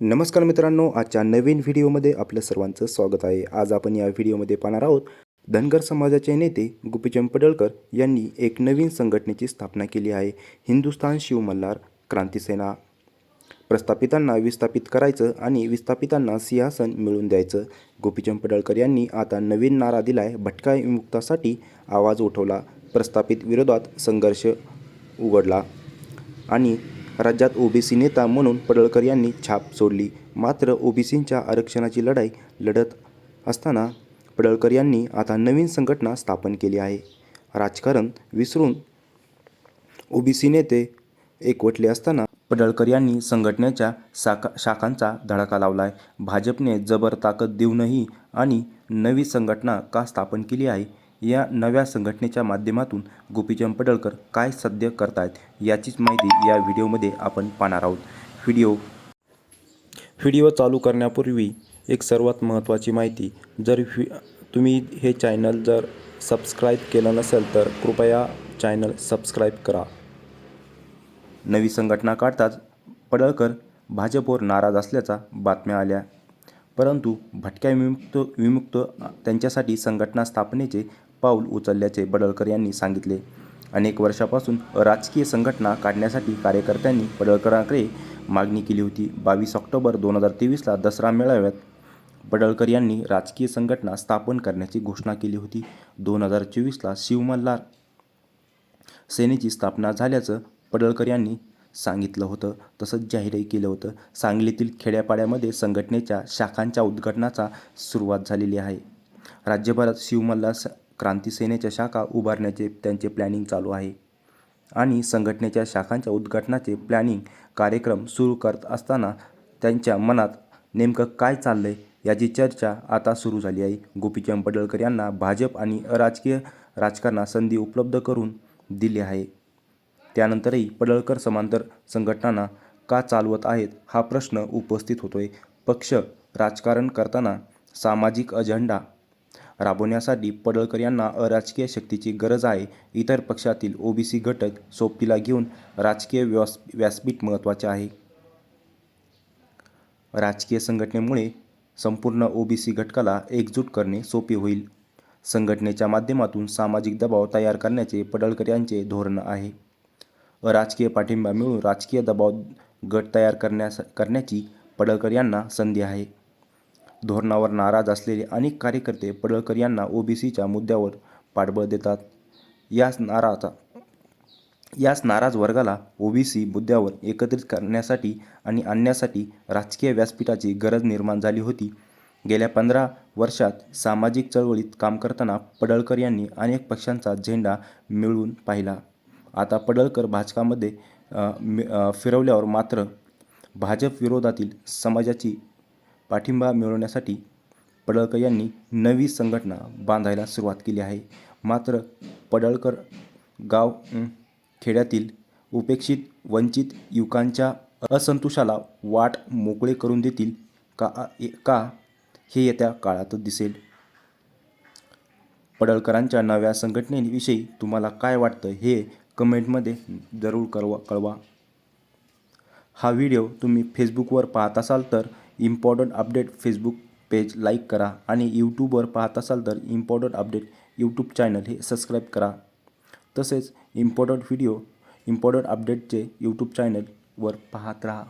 नमस्कार मित्रांनो आजच्या नवीन व्हिडिओमध्ये आपलं सर्वांचं स्वागत आहे. आज आपण या व्हिडिओमध्ये पाहणार आहोत धनगर समाजाचे नेते गोपीचंद पडळकर यांनी एक नवीन संघटनेची स्थापना केली आहे. हिंदुस्थान शिवमल्हार क्रांतीसेना प्रस्थापितांना विस्थापित करायचं आणि विस्थापितांना सिंहासन मिळवून द्यायचं. गोपीचंद पडळकर यांनी आता नवीन नारा दिलाय भटका विमुक्तासाठी आवाज उठवला प्रस्थापित विरोधात संघर्ष उघडला आणि राज्यात ओबीसी नेता म्हणून पडळकर यांनी छाप सोडली. मात्र ओबीसींच्या आरक्षणाची लढाई लढत असताना पडळकर यांनी आता नवीन संघटना स्थापन केली आहे. राजकारण विसरून ओबीसी नेते एकवटले असताना पडळकर यांनी संघटनेच्या शाखा शाखांचा धडाका लावला आहे भाजपने जबर ताकद देऊनही आणि नवी संघटना का स्थापन केली आहे या नव्या संघटनेच्या माध्यमातून गोपीचंद पडळकर काय सध्य करतायत याचीच माहिती या व्हिडिओमध्ये आपण पाहणार आहोत. व्हिडिओ. व्हिडिओ चालू करण्यापूर्वी एक सर्वात महत्त्वाची माहिती जर व्हि तुम्ही हे चॅनल जर सबस्क्राईब केलं नसेल तर कृपया चॅनल सबस्क्राईब करा. नवी संघटना काढताच पडळकर भाजपवर नाराज असल्याचा बातम्या आल्या. परंतु भटक्या विमुक्त विमुक्त त्यांच्यासाठी संघटना स्थापनेचे पाऊल उचलल्याचे पडळकर यांनी सांगितले. अनेक वर्षापासून राजकीय संघटना काढण्यासाठी कार्यकर्त्यांनी पडळकरांकडे मागणी केली होती. बावीस ऑक्टोबर दोन हजार तेवीसला दसरा मेळाव्यात पडळकर यांनी राजकीय संघटना स्थापन करण्याची घोषणा केली होती. दोन हजार चोवीसला शिवमल्हार सेनेची स्थापना झाल्याचं पडळकर यांनी सांगितलं होतं. तसंच जाहीरही केलं होतं. सांगलीतील खेड्यापाड्यामध्ये संघटनेच्या शाखांच्या उद्घाटनाचा सुरुवात झालेली आहे. राज्यभरात शिवमल्हार क्रांतीसेनेच्या शाखा उभारण्याचे त्यांचे प्लॅनिंग चालू आहे. आणि संघटनेच्या शाखांच्या उद्घाटनाचे प्लॅनिंग कार्यक्रम सुरू करत असताना त्यांच्या मनात नेमकं काय चाललंय याची चर्चा आता सुरू झाली आहे. गोपीचंद पडळकर यांना भाजप आणि अराजकीय राजकारणात संधी उपलब्ध करून दिली आहे. त्यानंतरही पडळकर समांतर संघटनांना का चालवत आहेत हा प्रश्न उपस्थित होतोय. पक्ष राजकारण करताना सामाजिक अजेंडा राबवण्यासाठी पडळकर यांना अराजकीय शक्तीची गरज आहे. इतर पक्षातील ओबीसी घटक सोबतीला घेऊन राजकीय व्यास व्यासपीठ महत्त्वाचे आहे. राजकीय संघटनेमुळे संपूर्ण ओबीसी घटकाला एकजूट करणे सोपे होईल. संघटनेच्या माध्यमातून सामाजिक दबाव तयार करण्याचे पडळकर यांचे धोरण आहे. राजकीय पाठिंबा मिळून राजकीय दबाव गट तयार करण्यास करण्याची पडळकर यांना संधी आहे. धोरणावर नाराज असलेले अनेक कार्यकर्ते पडळकर यांना ओबीसीच्या मुद्द्यावर पाठबळ देतात. याच नाराजा याच नाराज वर्गाला ओबीसी मुद्द्यावर एकत्रित करण्यासाठी आणि आणण्यासाठी राजकीय व्यासपीठाची गरज निर्माण झाली होती. गेल्या पंधरा वर्षात सामाजिक चळवळीत काम करताना पडळकर यांनी अनेक पक्षांचा झेंडा मिळवून पाहिला. आता पडळकर भाजपामध्ये फिरवल्यावर मात्र भाजप विरोधातील समाजाची पाठिंबा मिळवण्यासाठी पडळकर यांनी नवी संघटना बांधायला सुरुवात केली आहे. मात्र पडळकर गाव खेड्यातील उपेक्षित वंचित युवकांच्या असंतोषाला वाट मोकळे करून देतील का का हे येत्या काळातच दिसेल. पडळकरांच्या नव्या संघटनेविषयी तुम्हाला काय वाटतं हे कमेंटमध्ये जरूर कळवा कळवा. हा व्हिडिओ तुम्ही फेसबुकवर पाहत असाल तर important update Facebook page like करा आणि यूट्यूबवर पाहत असाल तर इम्पॉर्टंट अपडेट यूट्यूब चॅनल हे सबस्क्राईब करा. तसेच इम्पॉर्टंट व्हिडिओ इम्पॉर्टंट अपडेटचे यूट्यूब चॅनलवर पाहत राहा.